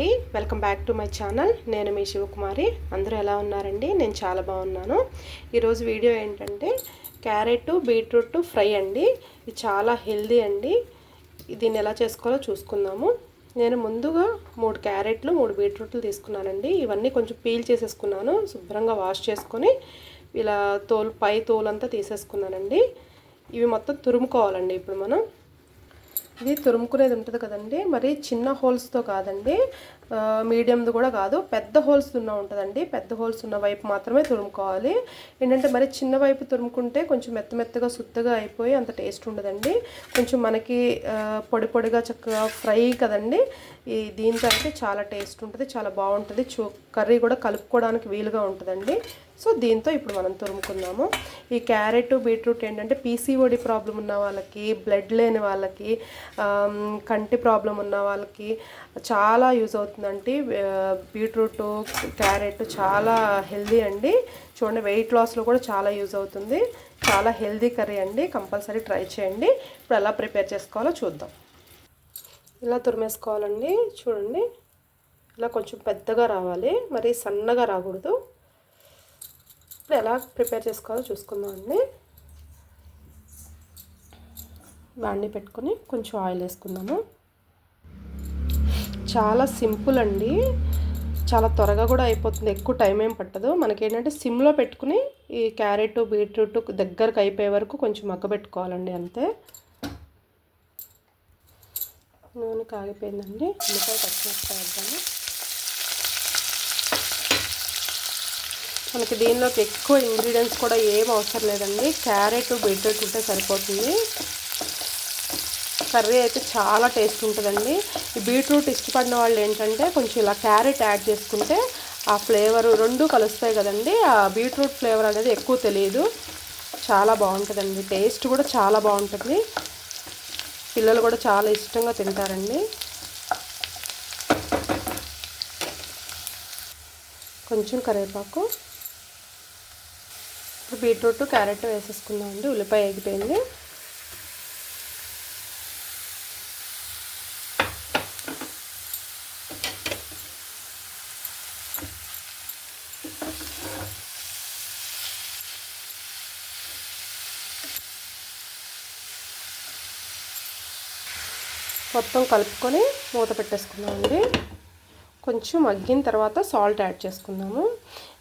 అండి. Welcome back to my channel నేను మీ శివకుమారి. అందరూ ఎలా ఉన్నారండి? నేను చాలా బాగున్నాను. ఈరోజు వీడియో ఏంటంటే క్యారెట్ బీట్రూట్ ఫ్రై అండి. ఇది చాలా హెల్దీ అండి. దీన్ని ఎలా చేసుకోవాలో చూసుకుందాము. నేను ముందుగా మూడు క్యారెట్లు మూడు బీట్రూట్లు తీసుకున్నానండి. ఇవన్నీ కొంచెం పీల్ చేసేసుకున్నాను. శుభ్రంగా వాష్ చేసుకొని ఇలా తోలు పై తోలంతా తీసేసుకున్నానండి. ఇవి మొత్తం తురుముకోవాలండి ఇప్పుడు మనం. ఇది తురుముకునేది ఉంటుంది కదండి. మరి చిన్న హోల్స్తో కాదండి. మీడియంది కూడా కాదు పెద్ద హోల్స్ ఉన్న ఉంటుందండి. పెద్ద హోల్స్ ఉన్న వైపు మాత్రమే తురుముకోవాలి. ఏంటంటే మరి చిన్న వైపు తురుముకుంటే కొంచెం మెత్త మెత్తగా సుత్తగా అయిపోయి అంత టేస్ట్ ఉండదండి. కొంచెం మనకి పొడి పొడిగా చక్కగా ఫ్రై కదండి. ఈ దీంతో అయితే చాలా టేస్ట్ ఉంటుంది చాలా బాగుంటుంది. చూ కర్రీ కూడా కలుపుకోవడానికి వీలుగా ఉంటుందండి. సో దీంతో ఇప్పుడు మనం తురుముకుందాము. ఈ క్యారెట్ బీట్రూట్ ఏంటంటే పీసీఓడి ప్రాబ్లం ఉన్న వాళ్ళకి బ్లడ్ లేని వాళ్ళకి కంటి ప్రాబ్లం ఉన్న వాళ్ళకి చాలా యూజ్ అవుతుందండి బీట్రూట్ క్యారెట్ చాలా హెల్దీ అండి. చూడండి వెయిట్ లాస్లో కూడా చాలా యూజ్ అవుతుంది. చాలా హెల్దీ కర్రీ అండి. కంపల్సరీ ట్రై చేయండి. ఇప్పుడు ఎలా ప్రిపేర్ చేసుకోవాలో చూద్దాం. ఇలా తురిమేసుకోవాలండి. చూడండి ఇలా కొంచెం పెద్దగా రావాలి. మరి సన్నగా రాకూడదు. ఇప్పుడు ఎలా ప్రిపేర్ చేసుకోవాలో చూసుకుందాం అండి. పెట్టుకొని కొంచెం ఆయిల్ వేసుకుందాము. చాలా సింపుల్ అండి. చాలా త్వరగా కూడా అయిపోతుంది. ఎక్కువ టైం ఏం పట్టదు. మనకేంటంటే సిమ్లో పెట్టుకుని ఈ క్యారెట్ బీట్రూట్ దగ్గరకు అయిపోయే వరకు కొంచెం మగ్గ పెట్టుకోవాలండి అంతే. నూనె కాగిపోయిందండి. ఉల్లిపాయ పచ్చిమిరపకాయ మనకి దీనిలోకి ఎక్కువ ఇంగ్రీడియంట్స్ కూడా ఏం అవసరం లేదండి. క్యారెట్ బీట్రూట్ ఉంటే సరిపోతుంది. కర్రీ అయితే చాలా టేస్ట్ ఉంటుందండి. ఈ బీట్రూట్ ఇష్టపడిన వాళ్ళు ఏంటంటే కొంచెం ఇలా క్యారెట్ యాడ్ చేసుకుంటే ఆ ఫ్లేవర్ రెండు కలుస్తాయి కదండి. ఆ బీట్రూట్ ఫ్లేవర్ అనేది ఎక్కువ తెలియదు. చాలా బాగుంటుందండి. టేస్ట్ కూడా చాలా బాగుంటుంది. పిల్లలు కూడా చాలా ఇష్టంగా తింటారండి. కొంచెం కరివేపాకు. ఇప్పుడు బీట్రూట్ క్యారెట్ వేసేసుకుందామండి. ఉల్లిపాయ ఎగిపోయింది మొత్తం కలుపుకొని మూత పెట్టేసుకుందామండి. కొంచెం మగ్గిన తర్వాత సాల్ట్ యాడ్ చేసుకుందాము.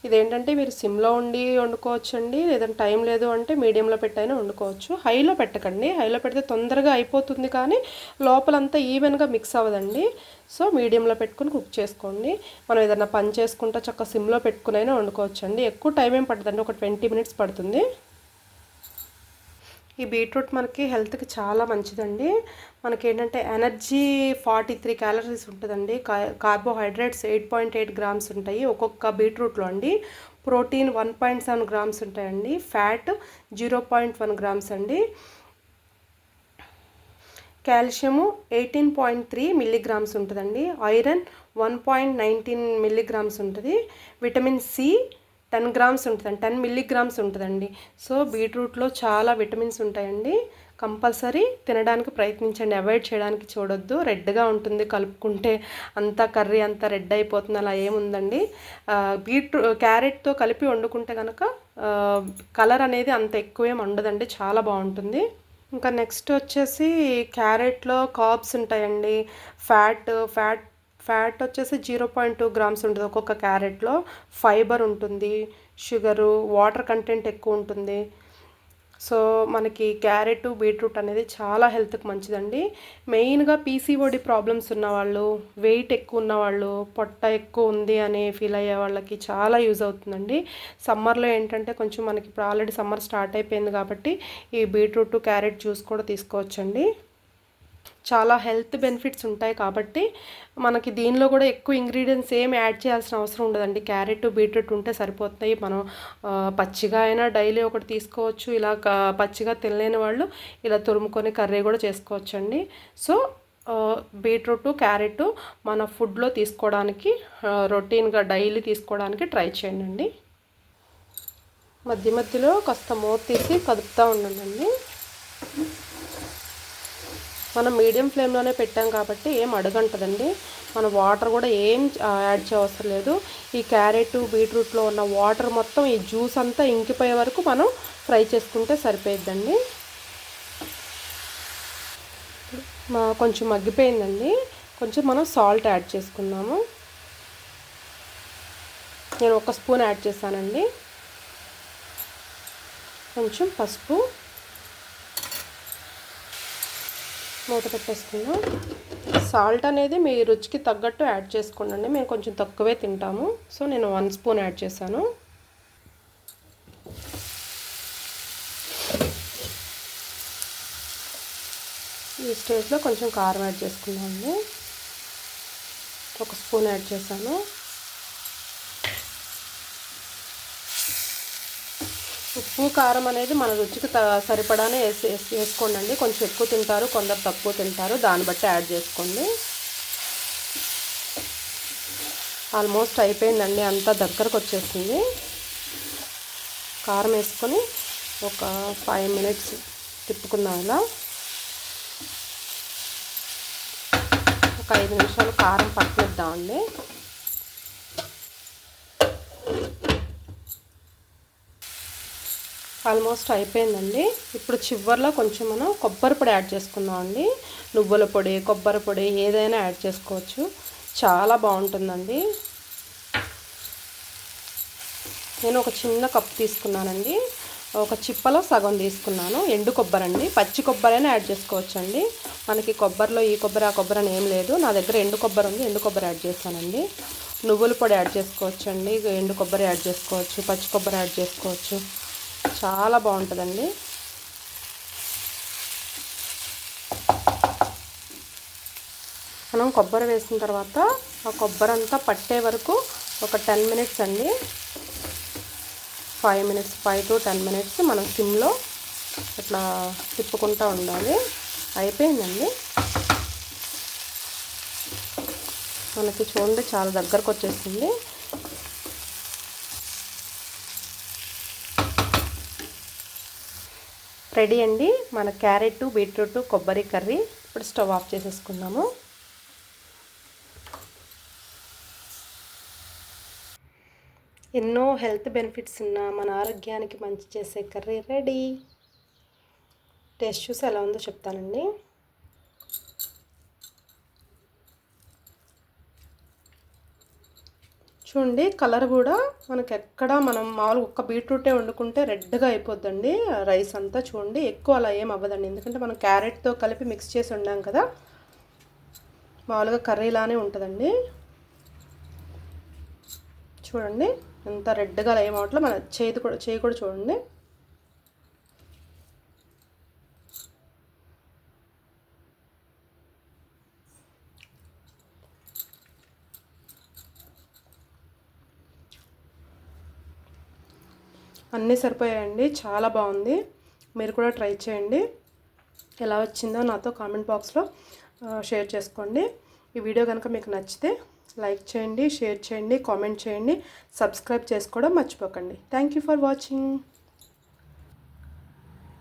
ఇదేంటంటే మీరు సిమ్లో ఉండి వండుకోవచ్చు అండి లేదంటే టైం లేదు అంటే మీడియంలో పెట్టైనా వండుకోవచ్చు. హైలో పెట్టకండి. హైలో పెడితే తొందరగా అయిపోతుంది కానీ లోపలంతా ఈవెన్గా మిక్స్ అవ్వదండి. సో మీడియంలో పెట్టుకుని కుక్ చేసుకోండి. మనం ఏదైనా పని చేసుకుంటా చక్క సిమ్లో పెట్టుకునైనా వండుకోవచ్చు అండి ఎక్కువ టైం ఏం పడుతుందండి ఒక ట్వంటీ మినిట్స్ పడుతుంది. ఈ బీట్రూట్ మనకి హెల్త్కి చాలా మంచిదండి. మనకి ఏంటంటే ఎనర్జీ ఫార్టీ త్రీ క్యాలరీస్ ఉంటుందండి. Carbohydrates eight point eight grams ఉంటాయి ఒక్కొక్క బీట్రూట్లో అండి. Protein one point seven grams ఉంటాయండి. Fat zero point one grams అండి. Calcium eighteen point three milligrams ఉంటుందండి. Iron one point nineteen milligrams ఉంటుంది. విటమిన్ సి టెన్ గ్రామ్స్ ఉంటుందండి టెన్ మిల్లీగ్రామ్స్ ఉంటుందండి. సో బీట్రూట్లో చాలా విటమిన్స్ ఉంటాయండి. కంపల్సరీ తినడానికి ప్రయత్నించండి అవాయిడ్ చేయడానికి చూడొద్దు. రెడ్గా ఉంటుంది కలుపుకుంటే అంతా కర్రీ అంతా రెడ్ అయిపోతుంది అలా ఏముందండి. బీట్రూ క్యారెట్తో కలిపి వండుకుంటే కనుక కలర్ అనేది అంత ఎక్కువేం ఉండదండి చాలా బాగుంటుంది. ఇంకా నెక్స్ట్ వచ్చేసి క్యారెట్లో కాబ్స్ ఉంటాయండి. ఫ్యాట్ ఫ్యాట్ ఫ్యాట్ వచ్చేసి జీరో పాయింట్ టూ గ్రామ్స్ ఉంటుంది. ఒక్కొక్క క్యారెట్లో ఫైబర్ ఉంటుంది షుగరు వాటర్ కంటెంట్ ఎక్కువ ఉంటుంది. సో మనకి క్యారెట్ బీట్రూట్ అనేది చాలా హెల్త్కి మంచిదండి. మెయిన్గా పీసీఓడి ప్రాబ్లమ్స్ ఉన్నవాళ్ళు వెయిట్ ఎక్కువ ఉన్నవాళ్ళు పొట్ట ఎక్కువ ఉంది అని ఫీల్ అయ్యే వాళ్ళకి చాలా యూజ్ అవుతుందండి. సమ్మర్లో ఏంటంటే కొంచెం మనకి ఇప్పుడు ఆల్రెడీ సమ్మర్ స్టార్ట్ అయిపోయింది కాబట్టి ఈ బీట్రూట్ క్యారెట్ జ్యూస్ కూడా తీసుకోవచ్చండి. చాలా హెల్త్ బెనిఫిట్స్ ఉంటాయి కాబట్టి మనకి దీనిలో కూడా ఎక్కువ ఇంగ్రీడియంట్స్ ఏమి యాడ్ చేయాల్సిన అవసరం ఉండదండి. క్యారెట్ బీట్రూట్ ఉంటే సరిపోతాయి. మనం పచ్చిగా అయినా డైలీ ఒకటి తీసుకోవచ్చు. ఇలా పచ్చిగా తినలేని వాళ్ళు ఇలా తురుముకొని కర్రీ కూడా చేసుకోవచ్చు అండి సో బీట్రూట్ క్యారెట్ మన ఫుడ్లో తీసుకోవడానికి రొటీన్గా డైలీ తీసుకోవడానికి ట్రై చేయండి మధ్య మధ్యలో కాస్త మూత తీసి కదుపుతూ ఉండండి. మనం మీడియం ఫ్లేమ్లోనే పెట్టాం కాబట్టి ఏం అడగంటదండి. మన వాటర్ కూడా ఏం యాడ్ చేయవసరం లేదు. ఈ క్యారెట్ బీట్రూట్లో ఉన్న వాటర్ మొత్తం ఈ జ్యూస్ అంతా ఇంకిపోయే వరకు మనం ఫ్రై చేసుకుంటే సరిపోయిద్దండి. మా- కొంచెం మగ్గిపోయిందండి. కొంచెం మనం సాల్ట్ యాడ్ చేసుకుందాము నేను ఒక స్పూన్ యాడ్ చేశానండి. కొంచెం పసుపు. మూత పెట్టేసుకుందాం సాల్ట్ అనేది మీ రుచికి తగ్గట్టు యాడ్ చేసుకోండి. మేము కొంచెం తక్కువే తింటాము. సో నేను వన్ స్పూన్ యాడ్ చేశాను. ఈ స్టేజ్లో కొంచెం కారం యాడ్ చేసుకుందామండి ఒక స్పూన్ యాడ్ చేశాను. ఉప్పు కారం అనేది మన రుచికి త సరిపడానే వేసి వేసుకోండి కొంచెం ఎక్కువ తింటారు కొందరు తక్కువ తింటారు. దాన్ని బట్టి యాడ్ చేసుకోండి. ఆల్మోస్ట్ అయిపోయిందండి. అంతా దగ్గరకు వచ్చేసింది. కారం వేసుకొని ఒక ఫైవ్ మినిట్స్ తిప్పుకుందాం ఇలా. ఒక ఐదు నిమిషాలు కారం పట్టిద్దామండి ఆల్మోస్ట్ అయిపోయిందండి. ఇప్పుడు చివర్లో కొంచెం మనం కొబ్బరి పొడి యాడ్ చేసుకుందామండి. నువ్వుల పొడి కొబ్బరి పొడి ఏదైనా యాడ్ చేసుకోవచ్చు. చాలా బాగుంటుందండి. నేను ఒక చిన్న కప్ తీసుకున్నానండి. ఒక చిప్పలో సగం తీసుకున్నాను. ఎండు కొబ్బరి అండి. పచ్చి కొబ్బరి అయినా యాడ్ చేసుకోవచ్చండి. మనకి కొబ్బరిలో ఈ కొబ్బరి ఆ కొబ్బరి అని ఏం లేదు. నా దగ్గర ఎండు కొబ్బరి ఉంది. ఎండు కొబ్బరి యాడ్ చేశానండి. నువ్వుల పొడి యాడ్ చేసుకోవచ్చండి. ఎండు కొబ్బరి యాడ్ చేసుకోవచ్చు. పచ్చి కొబ్బరి యాడ్ చేసుకోవచ్చు. చాలా బాగుంటుందండి. మనం కొబ్బరి వేసిన తర్వాత ఆ కొబ్బరి అంతా పట్టే వరకు ఒక టెన్ మినిట్స్ అండి. Five minutes five to ten minutes మనం సిమ్లో ఇట్లా తిప్పుకుంటూ ఉండాలి. అయిపోయిందండి. మనకి చూడండి చాలా దగ్గరకు వచ్చేసింది. రెడీ అండి. మన క్యారెట్ బీట్రూట్ కొబ్బరి కర్రీ ఇప్పుడు స్టవ్ ఆఫ్ చేసేసుకుందాము. ఎన్నో హెల్త్ బెనిఫిట్స్ ఉన్న మన ఆరోగ్యానికి మంచి చేసే కర్రీ రెడీ. టేస్ట్ చూసి ఎలా ఉందో చెప్తానండి. చూడండి కలర్ కూడా మనకి ఎక్కడ మనం మామూలుగా ఒక్క బీట్రూటే వండుకుంటే రెడ్గా అయిపోద్దండి. రైస్ అంతా చూడండి ఎక్కువ అలా ఏం అవ్వదండి. ఎందుకంటే మనం క్యారెట్తో కలిపి మిక్స్ చేసి ఉండాం కదా మామూలుగా కర్రీలానే ఉంటుందండి. చూడండి ఎంత రెడ్గా అలా ఏమవట్లే మన చేతి కూడా చేయి కూడా చూడండి. అన్నీ సరిపోయాయండి. చాలా బాగుంది. మీరు కూడా ట్రై చేయండి. ఎలా వచ్చిందో నాతో కామెంట్ బాక్స్లో షేర్ చేసుకోండి. ఈ వీడియో కనుక మీకు నచ్చితే లైక్ చేయండి షేర్ చేయండి కామెంట్ చేయండి. సబ్స్క్రైబ్ చేసుకోవడం మర్చిపోకండి. Thank you for watching.